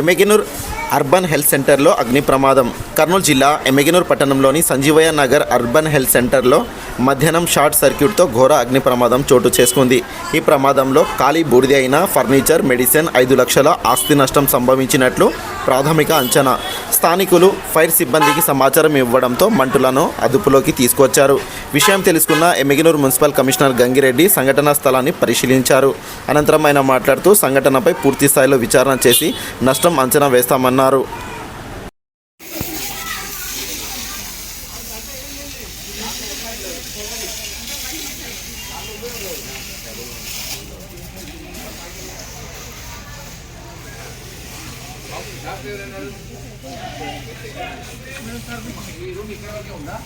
ఎమెగినూర్ urban health సెంటర్లో అగ్ని ప్రమాదం. కర్నూలు జిల్లా ఎమెగినూర్ పట్టణంలోని సంజీవయ్య నగర్ అర్బన్ హెల్త్ సెంటర్లో మధ్యాహ్నం షార్ట్ సర్క్యూట్తో ఘోర అగ్ని ప్రమాదం చోటు చేసుకుంది. ఈ ప్రమాదంలో ఖాళీ బూడిద అయిన ఫర్నిచర్ మెడిసిన్ ఐదు లక్షల ఆస్తి నష్టం సంభవించినట్లు ప్రాథమిక అంచనా. స్థానికులు ఫైర్ సిబ్బందికి సమాచారం ఇవ్వడంతో మంటులను అదుపులోకి తీసుకొచ్చారు. విషయం తెలుసుకున్న ఎమ్మిగినూరు మున్సిపల్ కమిషనర్ గంగిరెడ్డి సంఘటనా స్థలాన్ని పరిశీలించారు. అనంతరం ఆయన మాట్లాడుతూ సంఘటనపై పూర్తి స్థాయిలో విచారణ చేసి నష్టం అంచనా వేస్తామన్నారు. ఉందా